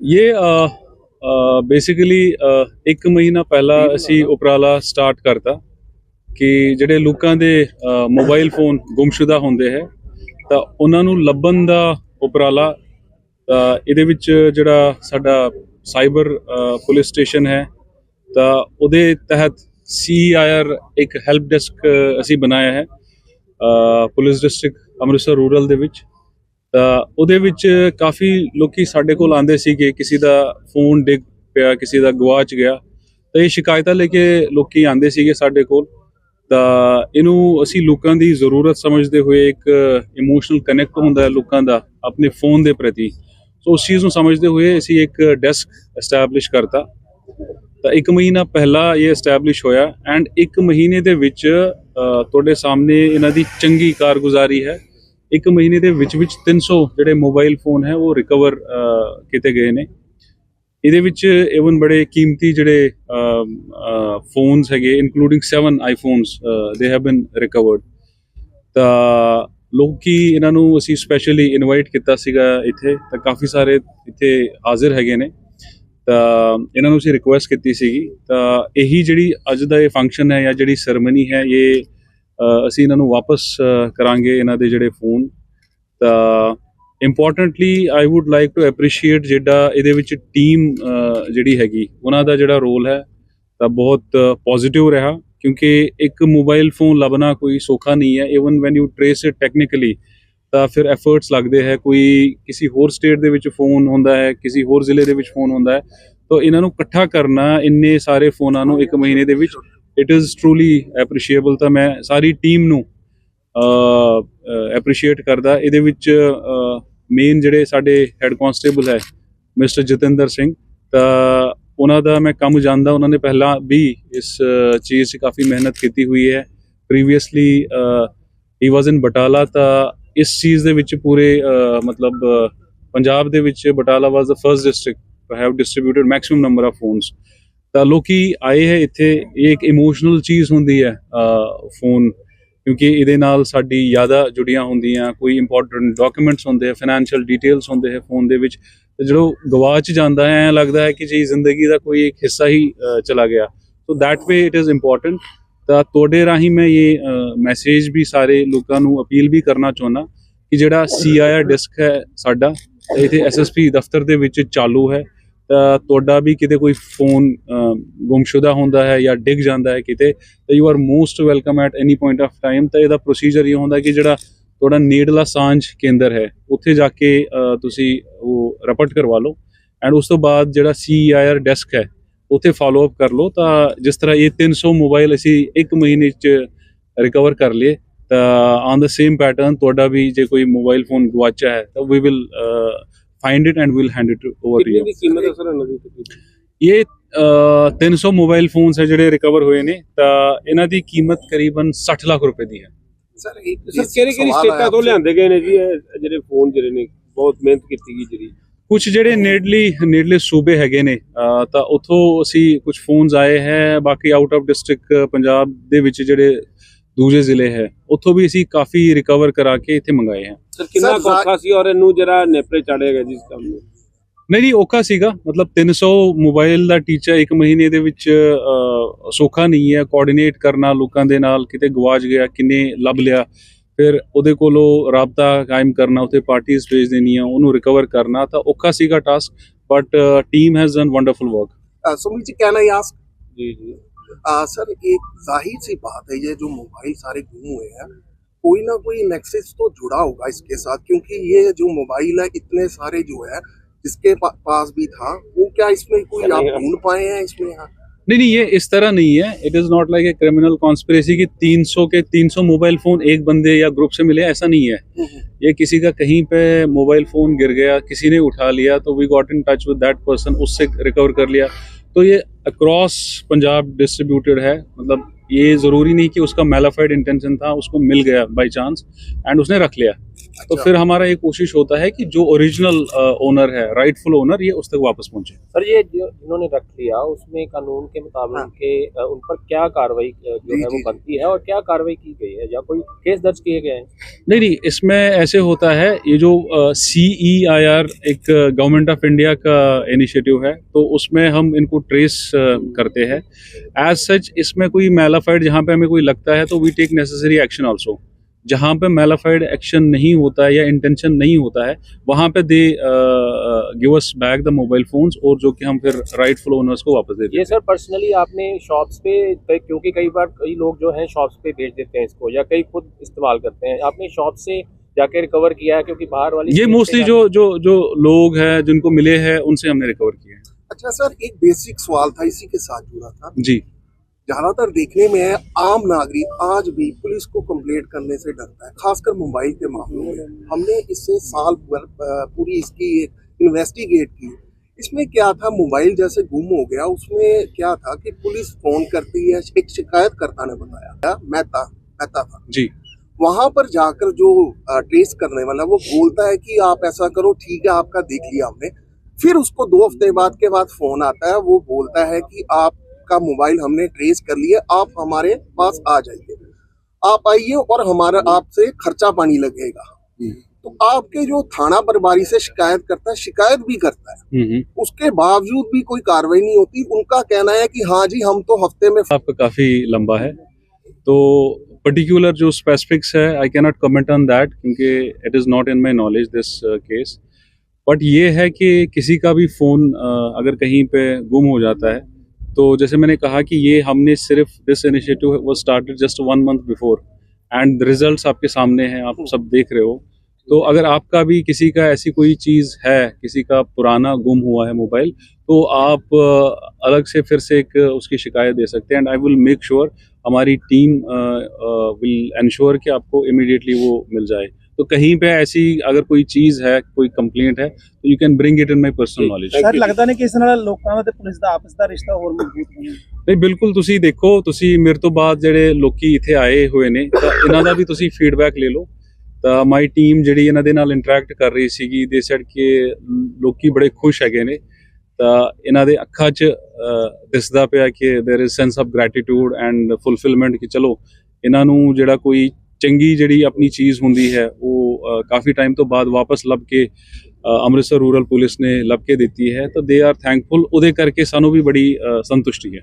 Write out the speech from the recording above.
ਇਹ ਬੇਸਿਕਲੀ ਇੱਕ ਮਹੀਨਾ ਪਹਿਲਾਂ ਅਸੀਂ ਉਪਰਾਲਾ ਸਟਾਰਟ ਕਰਤਾ ਕਿ ਜਿਹੜੇ ਲੋਕਾਂ ਦੇ ਮੋਬਾਈਲ ਫੋਨ ਗੁੰਮਸ਼ੁਦਾ ਹੁੰਦੇ ਹੈ ਤਾਂ ਉਹਨਾਂ ਨੂੰ ਲੱਭਣ ਦਾ ਉਪਰਾਲਾ ਤਾਂ ਇਹਦੇ ਵਿੱਚ ਜਿਹੜਾ ਸਾਡਾ ਸਾਈਬਰ ਪੁਲਿਸ ਸਟੇਸ਼ਨ ਹੈ ਤਾਂ ਉਹਦੇ ਤਹਿਤ ਸੀਆਈਆਰ ਇੱਕ ਹੈਲਪ ਡੈਸਕ ਅਸੀਂ ਬਣਾਇਆ ਹੈ ਪੁਲਿਸ ਡਿਸਟ੍ਰਿਕਟ ਅੰਮ੍ਰਿਤਸਰ ਰੂਰਲ ਦੇ ਵਿੱਚ ਤਾਂ ਉਹਦੇ ਵਿੱਚ ਕਾਫੀ ਲੋਕੀ ਸਾਡੇ ਕੋਲ ਆਂਦੇ ਸੀਗੇ, ਕਿਸੇ ਦਾ ਫੋਨ ਡਿੱਗ ਪਿਆ, ਕਿਸੇ ਦਾ ਗਵਾਚ ਗਿਆ। ਤਾਂ ਇਹ ਸ਼ਿਕਾਇਤਾਂ ਲੈ ਕੇ ਲੋਕੀ ਆਂਦੇ ਸੀਗੇ ਸਾਡੇ ਕੋਲ। ਤਾਂ ਇਹਨੂੰ ਅਸੀਂ ਲੋਕਾਂ ਦੀ ਜ਼ਰੂਰਤ ਸਮਝਦੇ ਹੋਏ ਇੱਕ ਇਮੋਸ਼ਨਲ ਕਨੈਕਟ ਹੁੰਦਾ ਹੈ ਲੋਕਾਂ ਦਾ, ਆਪਣੇ ਫੋਨ ਦੇ ਪ੍ਰਤੀ। ਸੋ ਉਸ ਚੀਜ਼ ਨੂੰ ਸਮਝਦੇ ਹੋਏ ਅਸੀਂ ਇੱਕ ਡੈਸਕ ਐਸਟੈਬਲਿਸ਼ ਕਰਤਾ। ਤਾਂ ਇੱਕ ਮਹੀਨਾ ਪਹਿਲਾਂ ਇਹ ਐਸਟੈਬਲਿਸ਼ ਹੋਇਆ ਐਂਡ ਇੱਕ ਮਹੀਨੇ ਦੇ ਵਿੱਚ ਤੁਹਾਡੇ ਸਾਹਮਣੇ ਇਹਨਾਂ ਦੀ ਚੰਗੀ ਕਾਰਗੁਜ਼ਾਰੀ ਹੈ। ਇੱਕ ਮਹੀਨੇ ਦੇ ਵਿੱਚ ਵਿੱਚ 300 ਜਿਹੜੇ ਮੋਬਾਈਲ ਫੋਨ ਹੈ, ਉਹ ਰਿਕਵਰ ਕੀਤੇ ਗਏ ਨੇ। ਇਹਦੇ ਵਿੱਚ ਇਵਨ ਬੜੇ ਕੀਮਤੀ ਜਿਹੜੇ ਫੋਨਸ ਹੈਗੇ ਇਨਕਲੂਡਿੰਗ 7 ਆਈਫੋਨਸ ਦੇ ਹੈਵ ਬੀਨ ਰਿਕਵਰਡ ਤਾਂ ਲੋਕੀ ਇਹਨਾਂ ਨੂੰ ਅਸੀਂ ਸਪੈਸ਼ਲੀ ਇਨਵਾਈਟ ਕੀਤਾ ਸੀਗਾ ਇੱਥੇ, ਤਾਂ ਕਾਫੀ ਸਾਰੇ ਇੱਥੇ ਹਾਜ਼ਰ ਹੈਗੇ ਨੇ। ਤਾਂ ਇਹਨਾਂ ਨੂੰ ਅਸੀਂ ਰਿਕੁਐਸਟ ਕੀਤੀ ਸੀਗੀ। ਤਾਂ ਇਹੀ ਜਿਹੜੀ ਅੱਜ ਦਾ ਇਹ ਫੰਕਸ਼ਨ ਹੈ ਜਾਂ ਜਿਹੜੀ ਸਰਮਨੀ ਹੈ, ਇਹ ਅਸੀਂ ਇਹਨਾਂ ਨੂੰ ਵਾਪਸ ਕਰਾਂਗੇ ਇਹਨਾਂ ਦੇ ਜਿਹੜੇ ਫੋਨ। ਤਾਂ importantly I would like to appreciate ਜਿਹੜਾ ਇਹਦੇ ਵਿੱਚ ਟੀਮ ਜਿਹੜੀ ਹੈਗੀ, ਉਹਨਾਂ ਦਾ ਜਿਹੜਾ ਰੋਲ ਹੈ, ਤਾਂ ਬਹੁਤ ਪੋਜ਼ਿਟਿਵ ਰਿਹਾ। ਕਿਉਂਕਿ ਇੱਕ ਮੋਬਾਈਲ ਫੋਨ ਲੱਭਣਾ ਕੋਈ ਸੌਖਾ ਨਹੀਂ ਹੈ। Even when you trace it technically ਤਾਂ ਫਿਰ ਐਫਰਟਸ ਲੱਗਦੇ ਹੈ। ਕੋਈ ਕਿਸੇ ਹੋਰ ਸਟੇਟ ਦੇ ਵਿੱਚ ਫੋਨ ਹੁੰਦਾ ਹੈ, ਕਿਸੇ ਹੋਰ ਜ਼ਿਲ੍ਹੇ ਦੇ ਵਿੱਚ ਫੋਨ ਹੁੰਦਾ ਹੈ। ਤਾਂ ਇਹਨਾਂ ਨੂੰ ਇਕੱਠਾ ਕਰਨਾ, ਇੰਨੇ ਸਾਰੇ ਫੋਨਾਂ ਨੂੰ ਇੱਕ ਮਹੀਨੇ ਦੇ ਵਿੱਚ ਇਟ ਇਜ਼ ਟਰੂਲੀ ਐਪਰੀਸ਼ੀਏਬਲ ਤਾਂ ਮੈਂ ਸਾਰੀ ਟੀਮ ਨੂੰ ਐਪਰੀਸ਼ੀਏਟ ਕਰਦਾ। ਇਹਦੇ ਵਿੱਚ ਮੇਨ ਜਿਹੜੇ ਸਾਡੇ ਹੈੱਡ ਕਾਂਸਟੇਬਲ ਹੈ ਮਿਸਟਰ ਜਤਿੰਦਰ ਸਿੰਘ, ਤਾਂ ਉਹਨਾਂ ਦਾ ਮੈਂ ਕੰਮ ਜਾਣਦਾ। ਉਹਨਾਂ ਨੇ ਪਹਿਲਾਂ ਵੀ ਇਸ ਚੀਜ਼ 'ਚ ਕਾਫੀ ਮਿਹਨਤ ਕੀਤੀ ਹੋਈ ਹੈ। ਪ੍ਰੀਵੀਅਸਲੀ ਹੀ ਵਾਸ ਇਨ ਬਟਾਲਾ ਤਾਂ ਇਸ ਚੀਜ਼ ਦੇ ਵਿੱਚ ਪੂਰੇ ਮਤਲਬ ਪੰਜਾਬ ਦੇ ਵਿੱਚ Batala was the first district to have distributed maximum number of phones ਤਾਂ ਲੋਕੀ ਆਏ ਹੈ ਇੱਥੇ, ਇਹ ਇੱਕ ਇਮੋਸ਼ਨਲ ਚੀਜ਼ ਹੁੰਦੀ ਹੈ ਫੋਨ ਕਿਉਂਕਿ ਇਹਦੇ ਨਾਲ ਸਾਡੀ ਯਾਦਾਂ ਜੁੜੀਆਂ ਹੁੰਦੀਆਂ, ਕੋਈ ਇੰਪੋਰਟੈਂਟ ਡਾਕੂਮੈਂਟਸ ਹੁੰਦੇ ਆ ਫਾਈਨੈਂਸ਼ੀਅਲ ਡੀਟੇਲਸ ਹੁੰਦੇ ਹੈ ਫੋਨ ਦੇ ਵਿੱਚ, ਤੇ ਜਦੋਂ ਗਵਾਚ ਜਾਂਦਾ ਹੈ, ਐਂ ਲੱਗਦਾ ਹੈ ਕਿ ਜੀ ਜ਼ਿੰਦਗੀ ਦਾ ਕੋਈ ਇੱਕ ਹਿੱਸਾ ਹੀ ਚਲਾ ਗਿਆ। So that way it is important ਤਾਂ ਤੁਹਾਡੇ ਰਾਹੀਂ ਮੈਂ ਇਹ ਮੈਸੇਜ ਵੀ ਸਾਰੇ ਲੋਕਾਂ ਨੂੰ ਅਪੀਲ ਵੀ ਕਰਨਾ ਚਾਹੁੰਦਾ ਕਿ ਜਿਹੜਾ ਸੀਆਈਆਰ ਡਿਸਕ ਹੈ ਸਾਡਾ ਇੱਥੇ ਐਸਐਸਪੀ ਦਫ਼ਤਰ ਦੇ ਵਿੱਚ ਚਾਲੂ ਹੈ। ਤਾਂ ਤੁਹਾਡਾ ਵੀ ਕਿਤੇ ਕੋਈ ਫੋਨ ਗੁੰਮਸ਼ੁਦਾ ਹੁੰਦਾ ਹੈ ਜਾਂ ਡਿੱਗ ਜਾਂਦਾ ਹੈ ਕਿਤੇ, ਤਾਂ you are most welcome at any point of time ਤਾਂ ਇਹਦਾ ਪ੍ਰੋਸੀਜਰ ਇਹ ਹੁੰਦਾ ਕਿ ਜਿਹੜਾ ਤੁਹਾਡਾ ਨੇੜਲਾ ਸਾਂਝ ਕੇਂਦਰ ਹੈ, ਉੱਥੇ ਜਾ ਕੇ ਤੁਸੀਂ ਉਹ ਰਪਟ ਕਰਵਾ ਲਓ ਐਂਡ ਉਸ ਤੋਂ ਬਾਅਦ ਜਿਹੜਾ ਸੀਆਈਆਰ ਡੈਸਕ ਹੈ, ਉੱਥੇ ਫਾਲੋ ਅਪ ਕਰ ਲਓ, ਤਾਂ ਜਿਸ ਤਰ੍ਹਾਂ ਇਹ 300 ਮੋਬਾਈਲ ਅਸੀਂ ਇੱਕ ਮਹੀਨੇ ਚ ਰਿਕਵਰ ਕਰ ਲਏ, ਤਾਂ ਔਨ ਦਾ ਸੇਮ ਪੈਟਰਨ ਤੁਹਾਡਾ ਵੀ ਜੇ ਕੋਈ ਮੋਬਾਈਲ ਫੋਨ ਗਵਾਚਾ ਹੈ, ਤਾਂ we will find it and will hand it over to ਕਿੰਨੀ ਯੂ ਦੀ ਕੀਮਤ ਹੈ ਸਰ ਇਹਨਾਂ ਦੀ ਤਕਰੀਬਨ? ਇਹ ਅ, 300 ਮੋਬਾਈਲ ਫੋਨਸ ਹੈ ਜਿਹੜੇ ਰਿਕਵਰ ਹੋਏ ਨੇ ਤਾਂ ਇਹਨਾਂ ਦੀ ਕੀਮਤ ਕਰੀਬਨ 60 ਲੱਖ ਰੁਪਏ ਦੀ ਹੈ। ਸਰ ਸਰ ਕਿਹੜੀ ਕਿਹੜੀ ਸਟੇਟਾਂ ਤੋਂ ਲਿਆਂਦੇ ਗਏ ਨੇ ਜੀ ਇਹ ਜਿਹੜੇ ਫੋਨ ਜਿਹੜੇ ਨੇ ਬਹੁਤ ਮਿਹਨਤ ਕੀਤੀ ਗਈ ਜਿਹੜੀ। ਕੁਝ ਜਿਹੜੇ ਨੇੜਲੀ ਨੇੜਲੇ ਸੂਬੇ ਹੈਗੇ ਨੇ ਤਾਂ ਉੱਥੋਂ ਅਸੀਂ ਕੁਝ ਫੋਨਸ ਆਏ ਹੈ ਬਾਕੀ ਆਊਟ ਆਫ ਡਿਸਟ੍ਰਿਕਟ ਪੰਜਾਬ ਦੇ ਵਿੱਚ ਜਿਹੜੇ ਦੂਜੇ ਜ਼ਿਲ੍ਹੇ ਹੈ। ਉੱਥੋਂ ਵੀ ਅਸੀਂ ਕਾਫੀ ਰਿਕਵਰ ਕਰਾ ਕੇ ਇੱਥੇ ਮੰਗਾਏ ਹਨ ਸਰ ਕਿੰਨਾ ਔਖਾ ਸੀ ਔਰ ਇਹਨੂੰ ਜਿਹੜਾ ਨੇਪਰੇ ਚੜੇਗਾ ਜਿਸ ਕੰਮ ਨੂੰ? ਨਹੀਂ ਜੀ ਔਖਾ ਸੀਗਾ। ਮਤਲਬ 300 ਮੋਬਾਈਲ ਦਾ ਟੀਚਾ ਇੱਕ ਮਹੀਨੇ ਦੇ ਵਿੱਚ ਸੌਖਾ ਨਹੀਂ ਹੈ। ਕੋਆਰਡੀਨੇਟ ਕਰਨਾ ਲੋਕਾਂ ਦੇ ਨਾਲ ਕਿਤੇ ਗਵਾਚ ਗਿਆ ਕਿੰਨੇ ਲੱਭ ਲਿਆ। ਫਿਰ ਉਹਦੇ ਕੋਲੋਂ ਰਾਬਤਾ ਕਾਇਮ ਕਰਨਾ ਉਤੇ ਪਾਰਟੀਆਂ ਭੇਜ ਦੇਣੀਆਂ ਉਹਨੂੰ ਰਿਕਵਰ ਕਰਨਾ ਤਾਂ ਔਖਾ ਸੀਗਾ task but team has done wonderful work Sumeet ji can I ask ਜੀ ਜੀ। सर एक ज़ाहिर सी बात है ये जो मोबाइल सारे गुम हुए हैं कोई ना कोई नेक्सस तो जुड़ा होगा इसके साथ क्योंकि ये जो मोबाइल है इतने सारे जो है जिसके पा, पास भी था वो क्या इसमें कोई आप ढूंढ पाए हैं इसमें? हाँ। नहीं नहीं ये इस तरह नहीं है। It is not like a criminal conspiracy कि 300 के 300 मोबाइल फ़ोन एक बंदे या ग्रुप से मिले ऐसा नहीं है। ये किसी का कहीं पे मोबाइल फ़ोन गिर गया किसी ने उठा लिया तो we got in touch with that person उससे रिकवर कर लिया। तो ये अक्रॉस पंजाब डिस्ट्रीब्यूटेड है मतलब ये ज़रूरी नहीं कि उसका मेलाफाइड इंटेंशन था उसको मिल गया बाई चांस एंड उसने रख लिया तो अच्छा। फिर हमारा ये कोशिश होता है कि जो ओरिजिनल ओनर है राइटफुल ओनर ये उस तक वापस पहुँचे। सर ये जो जिन्होंने रख लिया उसमें कानून के मुताबिक हाँ। के उन पर क्या कार्रवाई जो है वो बनती है और क्या कार्रवाई की गई है? या कोई केस दर्ज किए गए हैं? नहीं नहीं इसमें ऐसे होता है ये जो सी ई आई आर एक गवर्नमेंट ऑफ़ इंडिया का इनिशिएटिव है तो उसमें हम इनको ट्रेस करते हैं। एज सच इसमें कोई मेलाफाइड जहाँ पे हमें कोई लगता है तो we take necessary action also जहाँ पे मेलाफाइड एक्शन नहीं होता है या इंटेंशन नहीं होता है वहाँ पे they give us back the mobile phones और जो कि हम फिर राइटफुल ओनर्स को वापस दे देते ये हैं। सर पर्सनली आपने शॉप्स पे क्योंकि कई बार कई लोग जो हैं शॉप्स पे भेज देते हैं इसको या कई खुद इस्तेमाल करते हैं। आपने शॉप से जाके रिकवर किया है क्योंकि बाहर वाली ये मोस्टली जो जो जो लोग हैं जिनको मिले हैं उनसे हमने रिकवर किया है। अच्छा सर एक बेसिक सवाल था इसी के साथ जुड़ा था। जी। ज़्यादातर देखने में है आम नागरिक आज भी पुलिस को कंप्लेंट करने से डरता है खासकर मोबाइल के मामलों में। हमने इससे साल भर पूरी इसकी इन्वेस्टिगेट की। इसमें क्या था मोबाइल जैसे गुम हो गया उसमें क्या था कि पुलिस फ़ोन करती है एक शिकायतकर्ता ने बताया मेहता मेहता था। जी। वहाँ पर जाकर जो ट्रेस करने वाला वो बोलता है कि आप ऐसा करो ठीक है आपका देख लिया हमने। फिर उसको दो हफ़्ते बाद के बाद फ़ोन आता है वो बोलता है कि आपका मोबाइल हमने ट्रेस कर लिया आप हमारे पास आ जाइए। आप आइए और हमारा आपसे खर्चा पानी लगेगा। तो आपके जो थाना प्रभारी से शिकायत करता है शिकायत भी करता है। हम्म हम्म। उसके बावजूद भी कोई कार्रवाई नहीं होती। उनका कहना है कि हाँ जी हम तो हफ़्ते में आपका काफ़ी लंबा है। तो पर्टिकुलर जो स्पेसिफिक्स है I cannot comment on that क्योंकि it is not in my knowledge this case but ये है कि किसी का भी फ़ोन अगर कहीं पे गुम हो जाता है तो जैसे मैंने कहा कि ये हमने सिर्फ़ दिस इनिशिएटिव वो started just one month before and results आपके सामने हैं, आप सब देख रहे हो। तो अगर आपका भी किसी का ऐसी कोई चीज़ है, किसी का पुराना गुम हुआ है मोबाइल तो आप अलग से फिर से एक उसकी शिकायत दे सकते हैं and I will make sure हमारी टीम विल एनश्योर कि आपको इमीडिएटली वो मिल जाए। तो कहीं पे ऐसी अगर कोई चीज़ है कोई कंप्लेंट है तो you can bring it in my personal knowledge Thank sir you. ਲੱਗਦਾ ਨਹੀਂ ਕਿ ਇਸ ਨਾਲ ਲੋਕਾਂ ਦਾ ਤੇ ਪੁਲਿਸ ਦਾ ਆਪਸ ਦਾ ਰਿਸ਼ਤਾ ਹੋਰ ਮਜ਼ਬੂਤ ਹੋਣਾ ਨਹੀਂ ਬਿਲਕੁਲ ਤੁਸੀਂ ਦੇਖੋ ਤੁਸੀਂ ਮੇਰੇ ਤੋਂ ਬਾਅਦ ਜਿਹੜੇ ਲੋਕੀ ਇੱਥੇ ਆਏ ਹੋਏ ਨੇ ਤਾਂ ਇਹਨਾਂ ਦਾ ਵੀ ਤੁਸੀਂ ਫੀਡਬੈਕ ਲੈ ਲਓ ਤਾਂ ਮਾਈ ਟੀਮ ਜਿਹੜੀ ਇਹਨਾਂ ਦੇ ਨਾਲ ਇੰਟਰੈਕਟ ਕਰ ਰਹੀ ਸੀਗੀ ਦੇ ਸੈਡ ਕਿ ਲੋਕੀ ਬੜੇ ਖੁਸ਼ ਹੈਗੇ ਨੇ ਤਾਂ ਇਹਨਾਂ ਦੇ ਅੱਖਾਂ 'ਚ ਅਹ, ਦਿਸਦਾ ਪਿਆ ਕਿ there is sense of gratitude and fulfilment ਕਿ ਚਲੋ ਇਹਨਾਂ ਨੂੰ ਜਿਹੜਾ ਕੋਈ ਚੰਗੀ ਜਿਹੜੀ ਆਪਣੀ ਚੀਜ਼ ਹੁੰਦੀ ਹੈ, ਉਹ ਕਾਫੀ ਟਾਈਮ ਤੋਂ ਬਾਅਦ ਵਾਪਸ ਲੱਭ ਕੇ ਅੰਮ੍ਰਿਤਸਰ ਰੂਰਲ ਪੁਲਿਸ ਨੇ ਲੱਭ ਕੇ ਦਿੱਤੀ ਹੈ, ਤਾਂ ਦੇ ਆਰ ਥੈਂਕਫੁਲ ਉਹਦੇ ਕਰਕੇ ਸਾਨੂੰ ਵੀ ਬੜੀ ਸੰਤੁਸ਼ਟੀ ਹੈ।